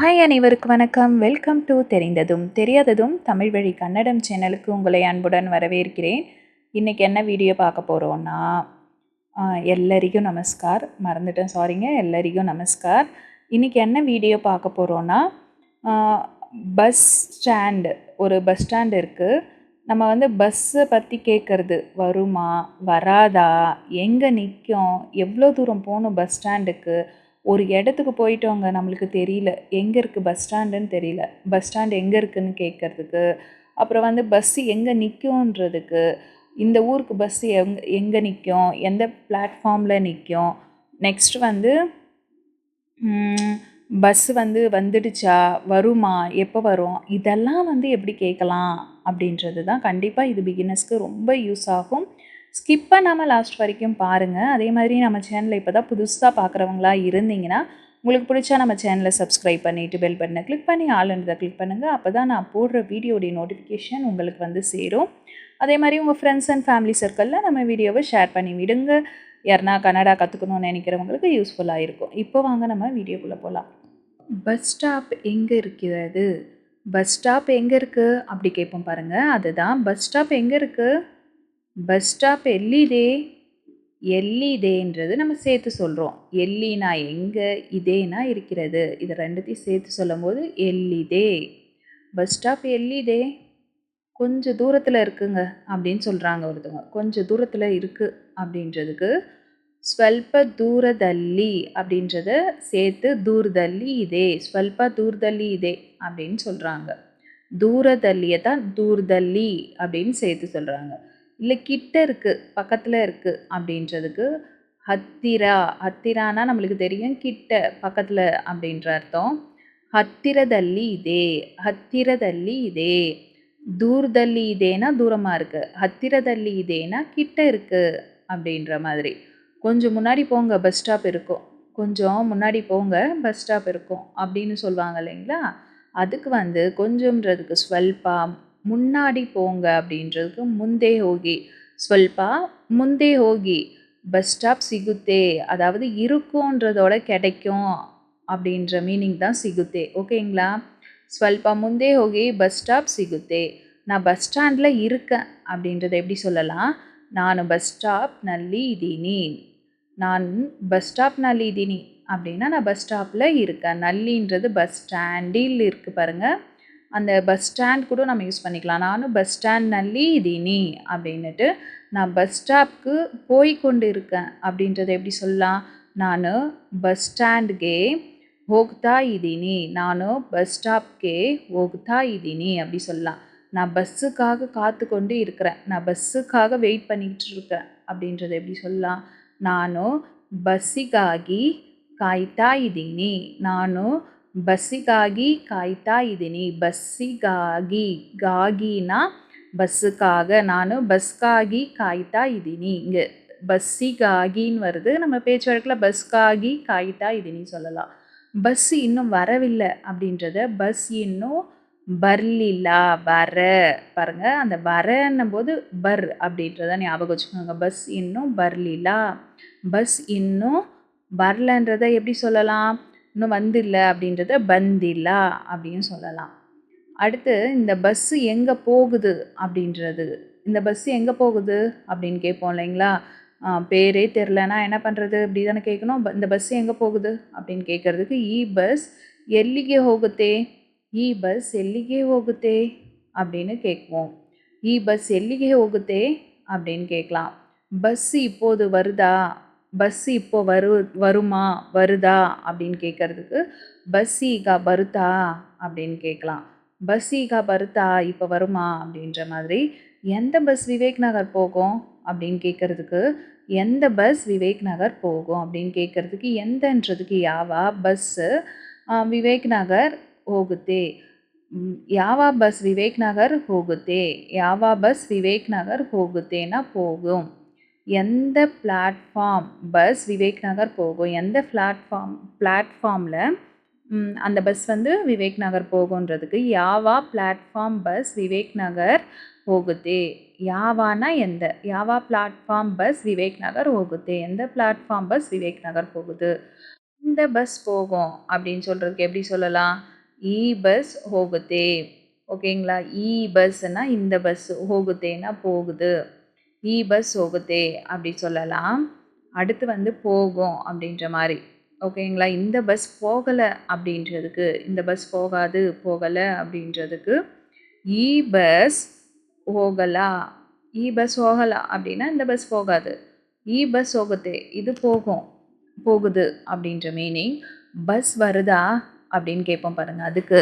Hi அனைவருக்கு வணக்கம். Welcome to தெரிந்ததும் தெரியாததும் தமிழ் வழி கன்னடம் சேனலுக்கு உங்களை அன்புடன் வரவேற்கிறேன். இன்றைக்கி என்ன வீடியோ பார்க்க போகிறோன்னா எல்லாரிக்கும் நமஸ்கார். மறந்துட்டேன் சாரிங்க எல்லாரிக்கும் நமஸ்கார். இன்றைக்கி என்ன வீடியோ பார்க்க போகிறோன்னா பஸ் ஸ்டாண்டு ஒரு பஸ் ஸ்டாண்டு இருக்குது நம்ம வந்து பஸ்ஸை பற்றி கேட்குறது வருமா வராதா எங்கே நிற்கும் எவ்வளோ தூரம் போகணும் பஸ் ஸ்டாண்டுக்கு ஒரு இடத்துக்கு போயிட்டோங்க நம்மளுக்கு தெரியல. எங்கே இருக்குது பஸ் ஸ்டாண்டுன்னு தெரியல. பஸ் ஸ்டாண்ட் எங்கே இருக்குதுன்னு கேட்குறதுக்கு அப்புறம் வந்து பஸ்ஸு எங்கே நிற்கும்ன்றதுக்கு இந்த ஊருக்கு பஸ்ஸு எங் எங்கே நிற்கும் எந்த பிளாட்ஃபார்மில் நிற்கும் நெக்ஸ்ட் வந்து பஸ்ஸு வந்து வந்துடுச்சா வருமா எப்போ வரும் இதெல்லாம் வந்து எப்படி கேட்கலாம் அப்படின்றது தான் கண்டிப்பாக இது பிகினர்ஸ்க்கு ரொம்ப யூஸ் ஆகும். ஸ்கிப் பண்ணாமல் லாஸ்ட் வரைக்கும் பாருங்கள் அதே மாதிரி நம்ம சேனலை இப்போ தான் புதுசாக பார்க்குறவங்களா இருந்தீங்கன்னா உங்களுக்கு பிடிச்சா நம்ம சேனலை சப்ஸ்கிரைப் பண்ணிவிட்டு பெல் பட்டனை கிளிக் பண்ணி ஆளுன்றதை கிளிக் பண்ணுங்கள் அப்போ தான் நான் போடுற வீடியோடைய நோட்டிஃபிகேஷன் உங்களுக்கு வந்து சேரும். அதே மாதிரி உங்கள் ஃப்ரெண்ட்ஸ் அண்ட் ஃபேமிலி சர்க்கிளில் நம்ம வீடியோவை ஷேர் பண்ணி விடுங்க. யாருனா கன்னடா கற்றுக்கணும்னு நினைக்கிறவங்களுக்கு யூஸ்ஃபுல்லாக இருக்கும். இப்போ வாங்க நம்ம வீடியோக்குள்ளே போகலாம் பஸ் ஸ்டாப் எங்கே இருக்கிறது? பஸ் ஸ்டாப் எங்கே இருக்குது அப்படி கேட்போம் பாருங்கள் அதுதான் பஸ் ஸ்டாப் எங்கே இருக்குது பஸ் ஸ்டாப் எல்லிதே எல்லிதேன்றது நம்ம சேர்த்து சொல்கிறோம் எல்லினா எங்கே இதேனா இருக்கிறது. இது ரெண்டுத்தையும் சேர்த்து சொல்லும் போது எல்லிதே பஸ் ஸ்டாப் எல்லிதே கொஞ்சம் தூரத்தில் இருக்குங்க அப்படின்னு சொல்கிறாங்க ஒருத்தவங்க. கொஞ்சம் தூரத்தில் இருக்குது அப்படின்றதுக்கு ஸ்வல்ப தூரதல்லி அப்படின்றத சேர்த்து தூர்தல்லி இதே ஸ்வல்ப தூர்தல்லி இதே அப்படின்னு சொல்கிறாங்க தூரதல்லியை தான் தூர்தல்லி அப்படின்னு சேர்த்து சொல்கிறாங்க இல்லை கிட்ட இருக்குது பக்கத்தில் இருக்குது அப்படின்றதுக்கு ஹத்திரா. ஹத்திரானா நம்மளுக்கு தெரியும் கிட்ட பக்கத்தில் அப்படின்ற அர்த்தம். ஹத்திரதல்லி இதே ஹத்திரதல்லி இதே. தூர்தல்லி இதேனா தூரமாக இருக்குது ஹத்திரதல்லி இதேனா கிட்ட இருக்குது அப்படின்ற மாதிரி. கொஞ்சம் முன்னாடி போங்க பஸ் ஸ்டாப் இருக்கும். கொஞ்சம் முன்னாடி போங்க பஸ் ஸ்டாப் இருக்கும் அப்படின்னு சொல்லுவாங்க இல்லைங்களா? அதுக்கு வந்து கொஞ்சம்ன்றதுக்கு ஸ்வல்பா முன்னாடி போங்க அப்படின்றதுக்கு முந்தே ஹோகி ஸ்வல்பா முந்தே ஹோகி பஸ் ஸ்டாப் சிகுத்தே அதாவது இருக்குன்றதோட கிடைக்கும் அப்படின்ற மீனிங் தான் சிகுத்தே ஓகேங்களா ஸ்வல்பா முந்தே ஹோகி பஸ் ஸ்டாப் சிகுத்தே நான் பஸ் ஸ்டாண்டில் இருக்கேன் அப்படின்றத எப்படி சொல்லலாம் ನಾನು பஸ் ஸ்டாப் நல்லி ಇದೀನಿ நான் பஸ் ஸ்டாப் நல்லி ಇದೀನಿ அப்படின்னா நான் பஸ் ஸ்டாப்பில் இருக்கேன் நல்லின்றது பஸ் ஸ்டாண்டில் இருக்குது பாருங்கள் அந்த பஸ் ஸ்டாண்ட் கூட நம்ம யூஸ் பண்ணிக்கலாம். நானும் பஸ் ஸ்டாண்ட் ಸ್ಟ್ಯಾಂಡ್ನಲ್ಲಿ ಇದ್ದೀನಿ அப்படின்னுட்டு நான் பஸ் ஸ்டாப்க்கு போய் கொண்டு இருக்கேன். அப்படின்றத எப்படி சொல்லலாம்? நான் பஸ் ಸ್ಟ್ಯಾಂಡ್ಗೆ ಹೋಗ್ತಾ ಇದ್ದೀನಿ நானும் பஸ் ஸ்டாப்ಗೆ ಹೋಗ್ತಾ ಇದ್ದೀನಿ அப்படி சொல்லலாம். நான் பஸ்ஸுக்காக காத்து கொண்டு இருக்கிறேன். நான் பஸ்ஸுக்காக வெயிட் பண்ணிக்கிட்டு இருக்கேன். அப்படின்றத எப்படி சொல்லலாம்? நானும் ಬಸ್ಸಿಗಾಗಿ காய்த்தா ಇದ್ದೀನಿ நானும் ಬಸ್ಸಿಗಾಗಿ ಕಾಯ್ತಾ ಇದ್ದೀನಿ ಬಸ್ಸಿಗಾಗಿ ಗಾಗಿನ பஸ்ஸுக்காக நான் பஸ்க்காகி காய்த்தா இதினி இங்கே பஸ்ஸிகாகின்னு வருது நம்ம பேச்சு வழக்கில் பஸ்காகி காய்த்தா இதினி சொல்லலாம் பஸ் இன்னும் வரவில்லை அப்படின்றத பஸ் இன்னும் பர்லிலா வர பாருங்கள் அந்த வரன்னும் போது பர் அப்படின்றத ஞாபகம் வச்சுக்கோங்க பஸ் இன்னும் பர்லிலா பஸ் இன்னும் வரலன்றத எப்படி சொல்லலாம் இன்னும் வந்தில்லை அப்படின்றத பந்தில்லா அப்படின்னு சொல்லலாம். அடுத்து இந்த பஸ்ஸு எங்கே போகுது அப்படின்றது. இந்த பஸ்ஸு எங்கே போகுது அப்படின்னு கேட்போம் இல்லைங்களா? பேரே தெரிலனா என்ன பண்ணுறது இப்படி தானே கேட்கணும். இந்த பஸ் எங்கே போகுது அப்படின்னு கேட்குறதுக்கு இ பஸ் எல்லிகே ಹೋಗುತ್ತೆ இ பஸ் ಎಲ್ಲಿಗೆ ಹೋಗುತ್ತೆ அப்படின்னு கேட்போம் இ பஸ் ಎಲ್ಲಿಗೆ ಹೋಗುತ್ತೆ அப்படின்னு கேட்கலாம். பஸ் இப்போது வருதா? பஸ் இப்போ வரு வருமா வருதா அப்படின்னு கேட்குறதுக்கு பஸ்ஸீகா பருத்தா அப்படின்னு கேட்கலாம். பஸ் பஸ்ஸீகா பருத்தா இப்போ வருமா? அப்படின்ற மாதிரி எந்த பஸ் விவேக் நகர் போகும்? அப்படின்னு கேட்குறதுக்கு எந்த பஸ் விவேக் நகர் போகும்? அப்படின்னு கேட்குறதுக்கு எந்தன்றதுக்கு யாவா பஸ்ஸு விவேக் நகர் ಹೋಗುತ್ತೆ ಯಾವ ಬಸ್ ವಿವೇಕ್ ನಗರ್ ಹೋಗುತ್ತೆ ಯಾವ ಬಸ್ ವಿವೇಕ್ ನಗರ್ ಹೋಗುತ್ತೇನ ಹೋಗು எந்த பிளாட்ஃபார்ம் பஸ் விவேக் நகர் போகும் எந்த பிளாட்ஃபார்ம் பிளாட்ஃபார்மில் அந்த பஸ் வந்து விவேக் நகர் போகுன்றதுக்கு யாவா பிளாட்ஃபார்ம் பஸ் விவேக் நகர் ಹೋಗುತ್ತೆ ಯಾವಾನ ಎಂದ ಯಾವ ಪ್ಲಾಟ್ಫಾರ್ಮ್ ಬಸ್ ವಿವೇಕ್ ನಗರ್ ಹೋಗುತ್ತೆ எந்த பிளாட்ஃபார்ம் பஸ் விவேக் நகர் போகுது? இந்த பஸ் போகும் அப்படின்னு சொல்கிறதுக்கு எப்படி சொல்லலாம்? இ பஸ் ಹೋಗುತ್ತೆ ஓகேங்களா? இ பஸ்ஸுன்னா இந்த பஸ் ಹೋಗುತ್ತேனா போகுது. ஈ பஸ் சோகுத்தே அப்படி சொல்லலாம். அடுத்து வந்து போகும் அப்படின்ற மாதிரி. ஓகேங்களா இந்த பஸ் போகலை அப்படின்றதுக்கு இந்த பஸ் போகாது போகலை அப்படின்றதுக்கு e இ பஸ் ஓகலா இ e பஸ் ஓகலா அப்படின்னா இந்த பஸ் போகாது. E இ பஸ் ஓகுத்தே இது போகும் போகுது அப்படின்ற மீனிங் பஸ் வருதா அப்படின்னு கேட்போம் பாருங்கள் அதுக்கு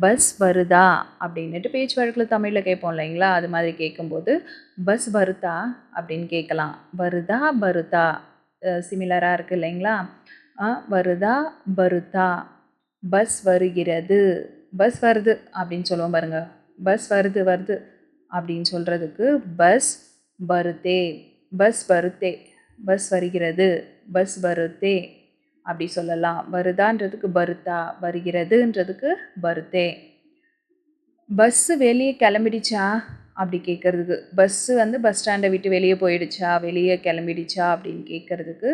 பஸ் வருதா? அப்படின்னுட்டு பேச்சு வழக்கில் தமிழில் கேட்போம் இல்லைங்களா? அது மாதிரி கேட்கும்போது பஸ் வருதா? அப்படின்னு கேட்கலாம். வருதா? பருதா சிமிலராக இருக்குது இல்லைங்களா? ஆ, வருதா? பருதா பஸ் வருகிறது. பஸ் வருது அப்படின்னு சொல்லுவோம் பாருங்க. பஸ் வருது வருது அப்படின்னு சொல்கிறதுக்கு பஸ் வருதே. பஸ் வருதே. பஸ் வருகிறது. பஸ் வருதே. அப்படி சொல்லலாம். வருதான்றதுக்கு பருத்தா வருகிறதுன்றதுக்கு பருத்தே பஸ்ஸு வெளியே கிளம்பிடுச்சா? அப்படி கேட்குறதுக்கு. பஸ்ஸு வந்து பஸ் ஸ்டாண்டை விட்டு வெளியே போயிடுச்சா? வெளியே கிளம்பிடுச்சா? அப்படின்னு கேட்குறதுக்கு.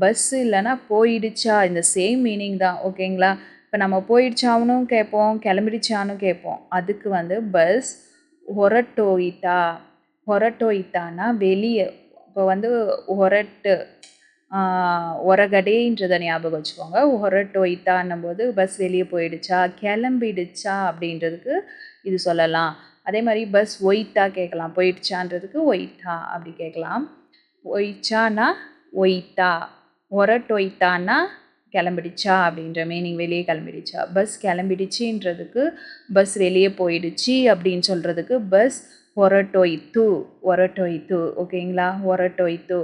பஸ்ஸு இல்லைன்னா போயிடுச்சா? இந்த சேம் மீனிங் தான். ஓகேங்களா இப்போ நம்ம போயிடுச்சாவனும் கேட்போம் கிளம்பிடுச்சானும் கேட்போம். அதுக்கு வந்து பஸ் ஹொரட்டோயித்தா ஹொரட்டோயித்தானா வெளியே. இப்போ வந்து ஹொரட்டு ஒரகடேன்றதை ஞாபகம் வச்சுக்கோங்க. ஒரட்டோய்த்தான்னும் போது பஸ் வெளியே போயிடுச்சா கிளம்பிடுச்சா அப்படின்றதுக்கு இது சொல்லலாம். அதே மாதிரி பஸ் ஒயித்தா கேட்கலாம். போயிடுச்சான்றதுக்கு ஒயித்தா அப்படி கேட்கலாம். ஒயிச்சானா ஒயித்தா ஒரட்டொய்த்தான்னா கிளம்பிடுச்சா அப்படின்ற மீனிங் வெளியே கிளம்பிடுச்சா. பஸ் கிளம்பிடுச்சின்றதுக்கு பஸ் வெளியே போயிடுச்சு அப்படின்னு சொல்கிறதுக்கு பஸ் ஒரட்டொய்த்து ஒரட்டொய்த்து ஓகேங்களா ஒரட்டொய்த்து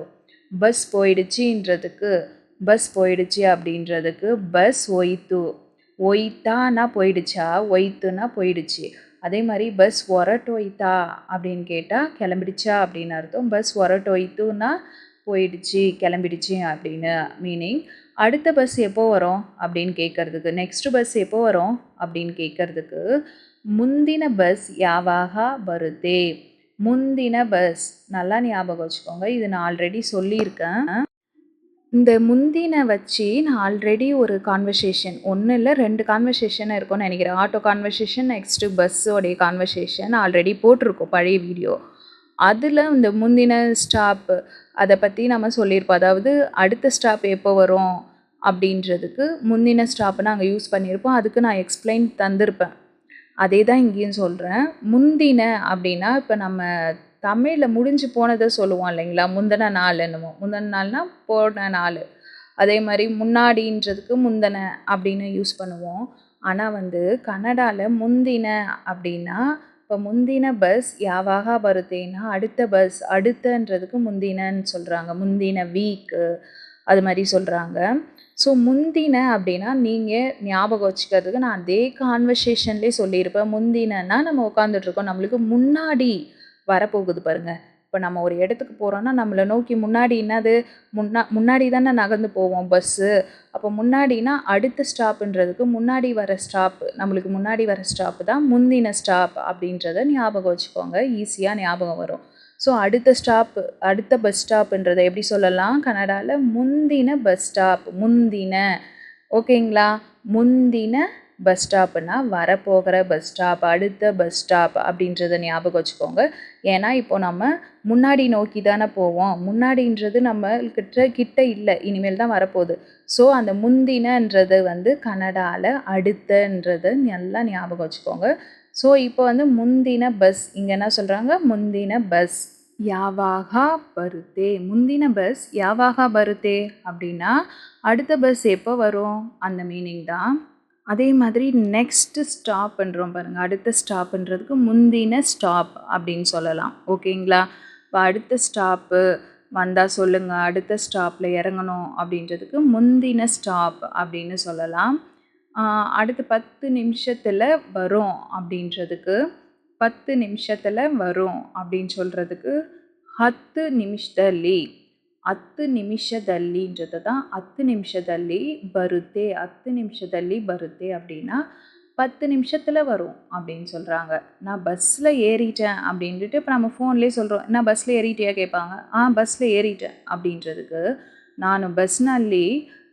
பஸ் போயிடுச்சுன்றதுக்கு பஸ் போயிடுச்சு அப்படின்றதுக்கு பஸ் ஒய்த்து ஒய்த்தானா போயிடுச்சா? ஒய்த்துனா போயிடுச்சு. அதே மாதிரி பஸ் ஒரட்டொய்த்தா அப்படின்னு கேட்டால் கிளம்பிடுச்சா அப்படின்னு அர்த்தம். பஸ் ஒரட்டொய்த்துனா போயிடுச்சு கிளம்பிடுச்சு அப்படின்னு மீனிங் அடுத்த பஸ் எப்போ வரும் அப்படின்னு கேட்குறதுக்கு நெக்ஸ்ட் பஸ் எப்போ வரும் அப்படின்னு கேட்குறதுக்கு முந்தின பஸ் யாவாக வருதே? முந்தின பஸ் நல்லா ஞாபகம் வச்சுக்கோங்க. இது நான் ஆல்ரெடி சொல்லியிருக்கேன். இந்த முந்தின வச்சு நான் ஆல்ரெடி ஒரு கான்வர்சேஷன் ஒன்று இல்லை ரெண்டு கான்வர்சேஷன் இருக்கும்னு நினைக்கிறேன். ஆட்டோ கான்வர்சேஷன் நெக்ஸ்ட்டு பஸ்ஸோடைய கான்வர்சேஷன் ஆல்ரெடி போட்டிருக்கோம் பழைய வீடியோ அதில் இந்த முந்தின ஸ்டாப்பு அதை பற்றி நம்ம சொல்லியிருப்போம். அதாவது அடுத்த ஸ்டாப் எப்போ வரும் அப்படின்றதுக்கு முந்தின ஸ்டாப்பை நாங்கள் யூஸ் பண்ணியிருப்போம். அதுக்கு நான் எக்ஸ்பிளைன் தந்திருப்பேன். அதே தான் இங்கேயும் சொல்கிறேன் முந்தின அப்படின்னா இப்போ நம்ம தமிழில் முடிஞ்சு போனதை சொல்லுவோம் இல்லைங்களா? முந்தின நாள் என்னமோ. முந்தின நாள்னால் போன நாள். அதே மாதிரி முன்னாடின்றதுக்கு முந்தின அப்படின்னு யூஸ் பண்ணுவோம். ஆனால் வந்து கன்னடாவில் முந்தின அப்படின்னா இப்போ முந்தின பஸ் யாவாக வருதேன்னா அடுத்த பஸ் அடுத்தன்றதுக்கு முந்தினன்னு சொல்கிறாங்க முந்தின வீக்கு அது மாதிரி சொல்கிறாங்க ஸோ முந்தின அப்படின்னா நீங்கள் ஞாபகம் வச்சுக்கிறதுக்கு நான் அதே கான்வர்சேஷன்லேயே சொல்லியிருப்பேன். முந்தினன்னா நம்ம உட்காந்துட்ருக்கோம் நம்மளுக்கு முன்னாடி வரப்போகுது பாருங்கள் இப்போ நம்ம ஒரு இடத்துக்கு போகிறோன்னா நம்மளை நோக்கி முன்னாடி என்னது? முன்னா முன்னாடி தானே நகர்ந்து போவோம் பஸ்ஸு அப்போ முன்னாடினா அடுத்த ஸ்டாப்புன்றதுக்கு முன்னாடி வர ஸ்டாப் நம்மளுக்கு முன்னாடி வர ஸ்டாப்பு தான் முந்தின ஸ்டாப் அப்படின்றத ஞாபகம் வச்சுக்கோங்க. ஈஸியாக ஞாபகம் வரும். ஸோ அடுத்த ஸ்டாப்பு அடுத்த பஸ் ஸ்டாப்புன்றதை எப்படி சொல்லலாம்? கனடாவில் முந்தின பஸ் ஸ்டாப் முந்தின. ஓகேங்களா? முந்தின பஸ் ஸ்டாப்புனா வரப்போகிற பஸ் ஸ்டாப் அடுத்த பஸ் ஸ்டாப் அப்படின்றத ஞாபகம் வச்சுக்கோங்க. ஏன்னா இப்போ நம்ம முன்னாடி நோக்கி தானே போவோம். முன்னாடின்றது நம்ம கிட்ட கிட்ட இல்லை. இனிமேல் தான் வரப்போகுது. ஸோ அந்த முந்தினன்றது வந்து கனடாவில் அடுத்தன்றதை நல்லா ஞாபகம் வச்சுக்கோங்க. ஸோ இப்போ வந்து முந்தின பஸ் இங்கே என்ன சொல்கிறாங்க முந்தின பஸ் யாவாகா பருத்தே. முந்தின பஸ் யாவாகா பருத்தே? அப்படின்னா அடுத்த பஸ் எப்போ வரும்? அந்த மீனிங் தான். அதே மாதிரி நெக்ஸ்ட்டு ஸ்டாப் பண்ணுறோம் பாருங்கள் அடுத்த ஸ்டாப்புன்றதுக்கு முந்தின ஸ்டாப் அப்படின்னு சொல்லலாம். ஓகேங்களா இப்போ அடுத்த ஸ்டாப்பு வந்தால் சொல்லுங்கள் அடுத்த ஸ்டாப்பில் இறங்கணும் அப்படின்றதுக்கு முந்தின ஸ்டாப் அப்படின்னு சொல்லலாம். அடுத்து பத்து நிமிஷத்தில் வரும் அப்படின்றதுக்கு பத்து நிமிஷத்தில் வரும் அப்படின்னு சொல்கிறதுக்கு ಹತ್ತು ನಿಮಿಷದಲ್ಲಿ ಹತ್ತು ನಿಮಿಷದಲ್ಲಿಂದ್ರದು தான் ಹತ್ತು நிமிஷದಲ್ಲಿ ಬರುತ್ತೆ ಹತ್ತು நிமிஷದಲ್ಲಿ ಬರುತ್ತೆ அப்படின்னா பத்து நிமிஷத்தில் வரும் அப்படின்னு சொல்கிறாங்க நான் பஸ்ஸில் ஏறிட்டேன் அப்படின்ட்டு இப்போ நம்ம ஃபோன்லேயே சொல்கிறோம் நான் பஸ்ஸில் ஏறிட்டியா? கேட்பாங்க. ஆ பஸ்ஸில் ஏறிட்டேன். அப்படின்றதுக்கு ನಾನು ಬಸ್ನಲ್ಲಿ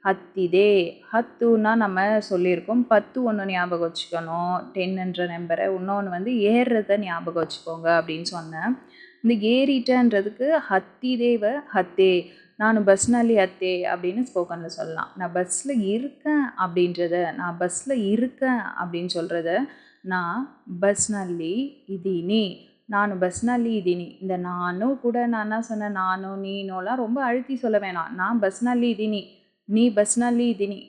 ஹத்திதே. ಹತ್ತುನ நம்ம சொல்லியிருக்கோம். பத்து ஒன்று ஞாபகம் வச்சுக்கணும். டென்னுன்ற நம்பரை இன்னொன்று வந்து ஏறுறத ஞாபகம் வச்சுக்கோங்க அப்படின்னு சொன்னேன். இந்த ஏறிட்டன்றதுக்கு ஹத்திதேவ ஹத்தே. நான் பஸ் பஸ்னாலி அத்தே அப்படின்னு ஸ்போக்கனில் சொல்லலாம். நான் பஸ்ஸில் இருக்கேன் அப்படின்றத நான் பஸ்ஸில் இருக்கேன் அப்படின்னு சொல்கிறத நான் பஸ் நல்லி இதினி. நான் பஸ்னாலி இதினி. இந்த நானும் கூட நான் என்ன சொன்னேன்? நானும் நீனோலாம் ரொம்ப அழுத்தி சொல்ல வேணாம். நான் பஸ்னாலி இதினி. ನೀ ಬಸ್ನಲ್ಲಿ ಇದ್ದೀನಿ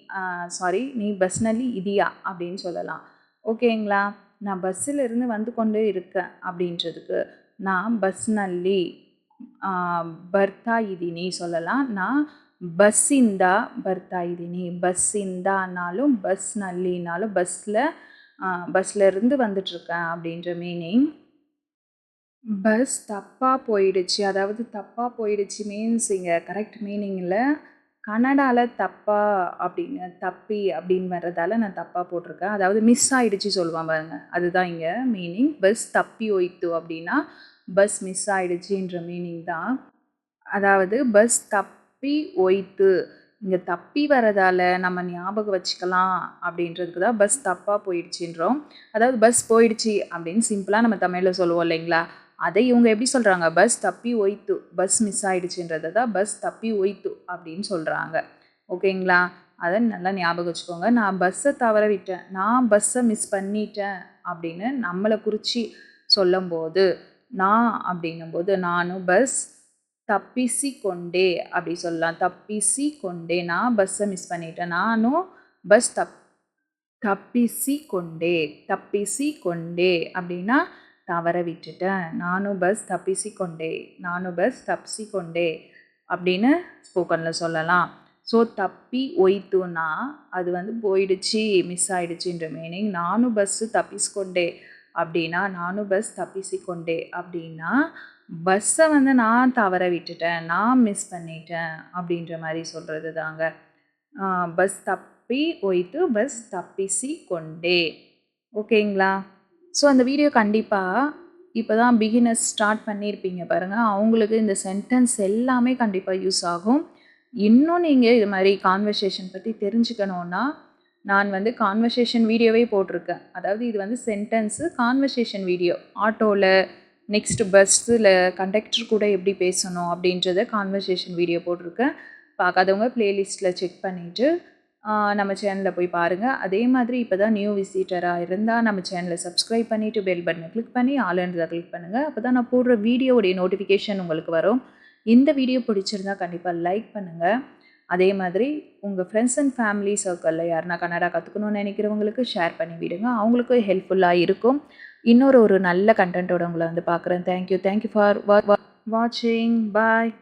ಸಾರಿ ನೀ ಬಸ್ನಲ್ಲಿ இதியா அப்படின்னு சொல்லலாம். ஓகேங்களா? நான் பஸ்ஸிலிருந்து வந்து கொண்டு இருக்கேன் அப்படின்றதுக்கு நான் பஸ்ನಲ್ಲಿ ಬರ್ತಾ ಇದ್ದೀನಿ சொல்லலாம். நான் ಬಸ್ಸಿಂದ பஸ் ಇದ್ದೀನಿ பஸ் பஸ்நல்லினாலும் பஸ்ஸில் பஸ்ஸில் இருந்து வந்துட்டுருக்கேன் அப்படின்ற மீனிங் பஸ் தப்பாக போயிடுச்சு. அதாவது தப்பாக போயிடுச்சு மீன்ஸ் இங்கே கரெக்ட் மீனிங்கில் கனடாவில் தப்பா அப்படின்னு தப்பி அப்படின்னு வர்றதால நான் தப்பாக போட்டிருக்கேன். அதாவது மிஸ் ஆயிடுச்சு சொல்லுவான் பாருங்க. அதுதான் இங்கே மீனிங் பஸ் தப்பி ஒய்த்து அப்படின்னா பஸ் மிஸ் ஆயிடுச்சுன்ற மீனிங் தான். அதாவது பஸ் தப்பி ஒய்த்து இங்கே தப்பி வரதால நம்ம ஞாபகம் வச்சுக்கலாம் அப்படின்றதுக்கு தான் பஸ் தப்பாக போயிடுச்சுன்றோம். அதாவது பஸ் போயிடுச்சு அப்படின்னு சிம்பிளாக நம்ம தமிழில் சொல்லுவோம் இல்லைங்களா? அதை இவங்க எப்படி சொல்கிறாங்க பஸ் தப்பி ஒய்த்து பஸ் மிஸ் ஆகிடுச்சுன்றதை தான் பஸ் தப்பி ஒய்த்து அப்படின்னு சொல்கிறாங்க ஓகேங்களா? அதை நல்லா ஞாபகம் வச்சுக்கோங்க. நான் பஸ்ஸை தவற விட்டேன் நான் பஸ்ஸை மிஸ் பண்ணிட்டேன் அப்படின்னு நம்மளை குறித்து சொல்லும்போது நான் அப்படிங்கும்போது நானும் பஸ் தப்பிசி கொண்டே அப்படி சொல்லலாம். தப்பிசி கொண்டே நான் பஸ்ஸை மிஸ் பண்ணிட்டேன். நானும் பஸ் தப் தப்பிசி கொண்டே தப்பிசி கொண்டே அப்படின்னா தவற விட்டுட்டேன். நானும் பஸ் தப்பிசி கொண்டே நானும் பஸ் தப்பிசி கொண்டே அப்படின்னு ஸ்போக்கனில் சொல்லலாம். ஸோ தப்பி ஒய்த்துனா அது வந்து போயிடுச்சு மிஸ் ஆயிடுச்சுன்ற மீனிங் நானும் பஸ்ஸு தப்பிஸ்கொண்டே அப்படின்னா நானும் பஸ் தப்பிசிக்கொண்டே அப்படின்னா பஸ்ஸை வந்து நான் தவற விட்டுட்டேன் நான் மிஸ் பண்ணிட்டேன் அப்படின்ற மாதிரி சொல்கிறது தாங்க. பஸ் தப்பி ஒய்த்து பஸ் தப்பிசி கொண்டே ஓகேங்களா ஸோ அந்த வீடியோ கண்டிப்பாக இப்போ தான் பிகினர்ஸ் ஸ்டார்ட் பண்ணியிருப்பீங்க பாருங்கள் அவங்களுக்கு இந்த சென்டென்ஸ் எல்லாமே கண்டிப்பாக யூஸ் ஆகும். இன்னும் நீங்கள் இது மாதிரி கான்வர்சேஷன் பற்றி தெரிஞ்சுக்கணுன்னா நான் வந்து கான்வர்சேஷன் வீடியோவே போட்டிருக்கேன். அதாவது இது வந்து சென்டென்ஸு கான்வர்சேஷன் வீடியோ ஆட்டோவில் நெக்ஸ்ட் பஸ்ஸில் கண்டக்டர் கூட எப்படி பேசணும் அப்படின்றத கான்வர்சேஷன் வீடியோ போட்டிருக்கேன். பார்க்காதவங்க ப்ளேலிஸ்ட்டில் செக் பண்ணிவிட்டு நம்ம சேனலில் போய் பாருங்கள் அதே மாதிரி இப்போ தான் நியூ விசிட்டராக இருந்தால் நம்ம சேனலை சப்ஸ்கிரைப் பண்ணிவிட்டு பெல் பட்டனை கிளிக் பண்ணி ஆளுன்றதை கிளிக் பண்ணுங்கள் அப்போ தான் நான் போடுற வீடியோவுடைய நோட்டிஃபிகேஷன் உங்களுக்கு வரும். இந்த வீடியோ பிடிச்சிருந்தா கண்டிப்பாக லைக் பண்ணுங்கள் அதே மாதிரி உங்கள் ஃப்ரெண்ட்ஸ் அண்ட் ஃபேமிலி சர்க்கிளில் யாருனா கன்னடா கற்றுக்கணும்னு நினைக்கிறவங்களுக்கு ஷேர் பண்ணி விடுங்க. அவங்களுக்கும் ஹெல்ப்ஃபுல்லாக இருக்கும். இன்னொரு ஒரு நல்ல கண்டென்ட்டோட உங்களை வந்து பார்க்குறேன். தேங்க்யூ தேங்க்யூ ஃபார் வாட்சிங் பாய்